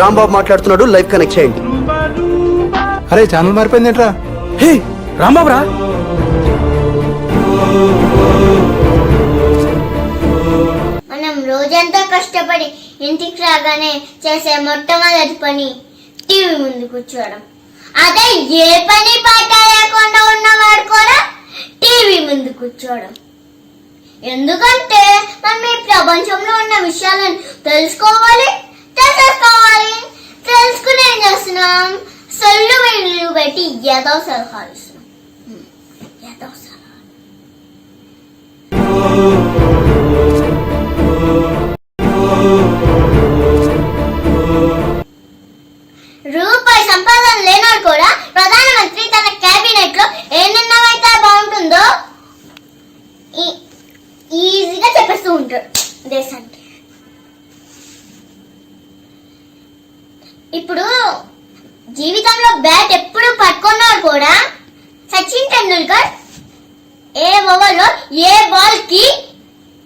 రాంబాబు మాట్లాడుతున్నాడు live connect చేయండి. అరే ఛానల్ మారిపోయింది ఏంట్రా హే రాంబాబు రా మనం రోజంతా కష్టపడి ఇంటికి రాగానే చేసే మొట్టమొదటి పని టీవీ ముందు కూర్చోవడం. అదే ఏ పని పాట లేకుండా ఉన్నవాడు కూడా టీవీ ముందు కూర్చోవడం. ఎందుకంటే మనం ఈ ప్రపంచంలో ఉన్న విషయాలను తెలుసుకోవాలి తెలుసుకుని ఏం చేస్తున్నాం? సొల్లు వీళ్ళు పెట్టి ఏదో సలహాలు ఇస్తున్నాం ఏదో రూపాయి సంపాదన లేనోడు కూడా ప్రధానమంత్రి తన కేబినెట్లో ఏ నిర్ణయం అయితే బాగుంటుందో ఈజీగా చెప్పేస్తూ ఉంటాడు. దేశానికి ఇప్పుడు జీవితంలో బ్యాట్ ఎప్పుడు పట్టుకున్నాడు కూడా సచిన్ టెండూల్కర్ ఏ ఓవర్లో ఏ బాల్కి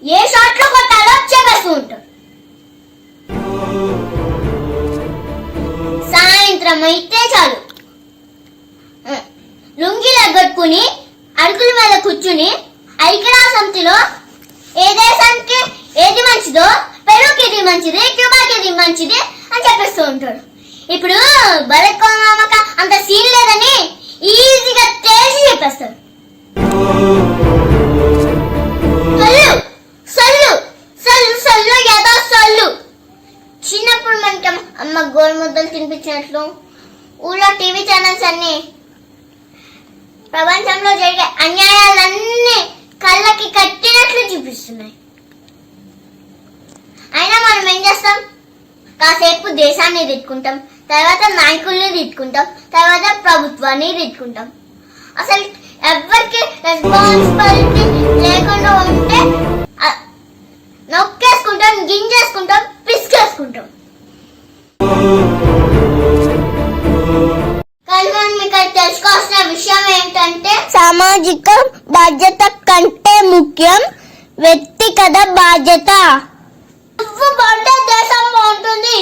ఏ షాట్లో కొట్టాలో చెప్పేస్తూ ఉంటాడు. సాయంత్రం అయితే చాలు. లుంగి లుంగీలు ఎగ్గొట్టుకుని అడుగుల మీద కూర్చుని ఐక్యరా సమితిలో ఏ దేశానికి ఏది మంచిదో పెరుకి ఇది మంచిది క్యూబాకి ఇది మంచిది అని చెప్పేస్తూ ఉంటాడు. ఇప్పుడు భరత్ మామక అంత సీన్ లేదని ఈజీగా తేల్చి చెప్పేస్తాడు సొల్లు సొల్లు సల్లు సల్లు ఏదో సొల్లు. చిన్నప్పుడు మనకి అమ్మ- గోరుముద్దలు ముద్దలు తినిపించినట్లు ఊళ్ళో టీవీ ఛానల్స్ అన్ని ప్రపంచంలో జరిగే అన్యాయాలన్నీ కళ్ళకి కట్టినట్లు చూపిస్తున్నాయి. అయినా మనం ఏం చేస్తాం? కాసేపు దేశాన్ని తిట్టుకుంటాం తర్వాత నాయకుల్ని తిట్టుకుంటాం తర్వాత ప్రభుత్వాన్ని తిట్టుకుంటాం అసలు ఎవరికి రెస్పాన్సిబిలిటీ లేకుండా ఉంటే నొక్కేసుకుంటాం గింజేసుకుంటాం పిసికేసుకుంటాం. కానీ మనం ఇక్కడ తెలుసుకోవాల్సిన విషయం ఏంటంటే సామాజిక బాధ్యత కంటే ముఖ్యం వ్యక్తిగత బాధ్యత. నువ్వు బాగుంటే దేశం బాగుంటుంది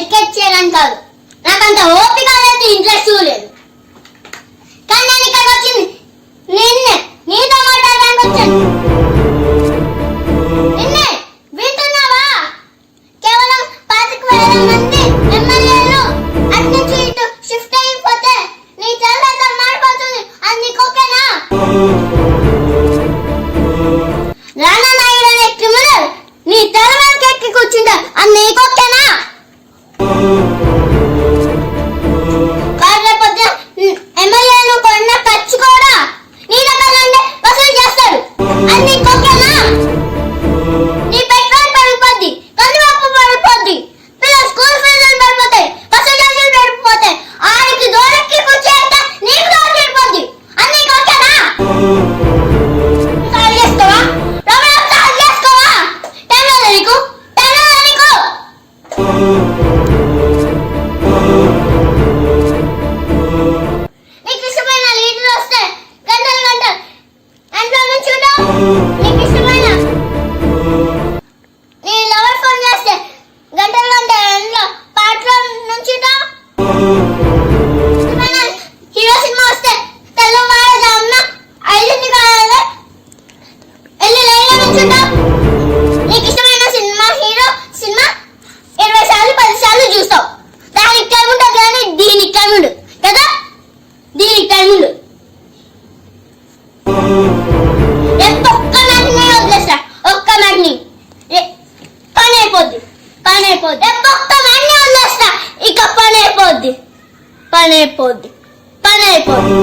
ఎడ్యుకేట్ చేయడానికి కాదు. నాకు అంత ఓపిక లేదు ఇంట్రెస్ట్ లేదు కానీ నేను ఇక్కడికి వచ్చింది నిన్నే. నీతో నీకు ఇష్టమైన లీడర్ వస్తే గంటలు గంటలు. ఎంట్లో నుంచి దీనికి టైం ఉండు కదా? దీనికి టైం ఉండు రేపు ఒక్క మ్యాట్ని వదిలేస్తా ఒక్క మ్యాట్ని రే- పని అయిపోద్ది. పని అయిపోద్ది. రేపు ఒక్క మ్యాట్ని వదిలేస్తా ఇక పని అయిపోద్ది. పని అయిపోద్ది. పని అయిపోద్ది.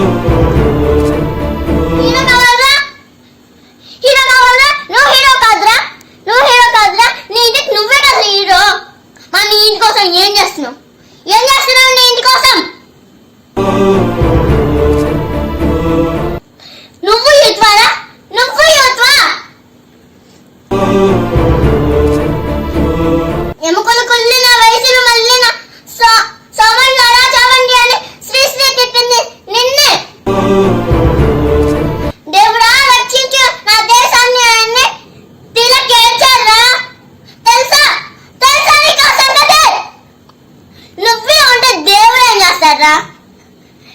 మాట్లాడరా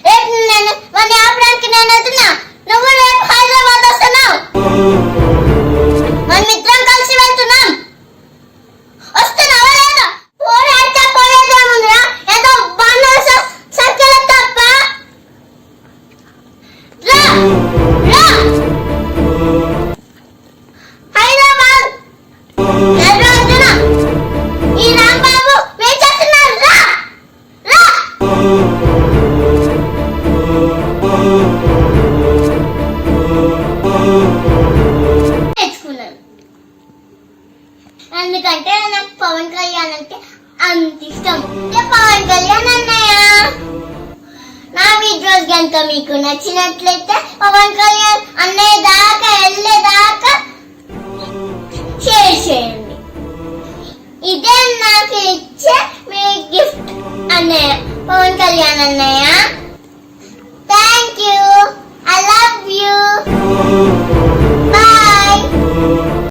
రేపు నేను వాడిని ఆపడానికి నేను వస్తున్నా వీడియోస్ మీకు నచ్చినట్లయితే పవన్ కళ్యాణ్ అన్నయ్య దాకా వెళ్ళేదాకా షేర్ చేయండి. ఇదే నాకు ఇచ్చే మీ గిఫ్ట్ అన్నయ్య పవన్ కళ్యాణ్ అన్నయ్య.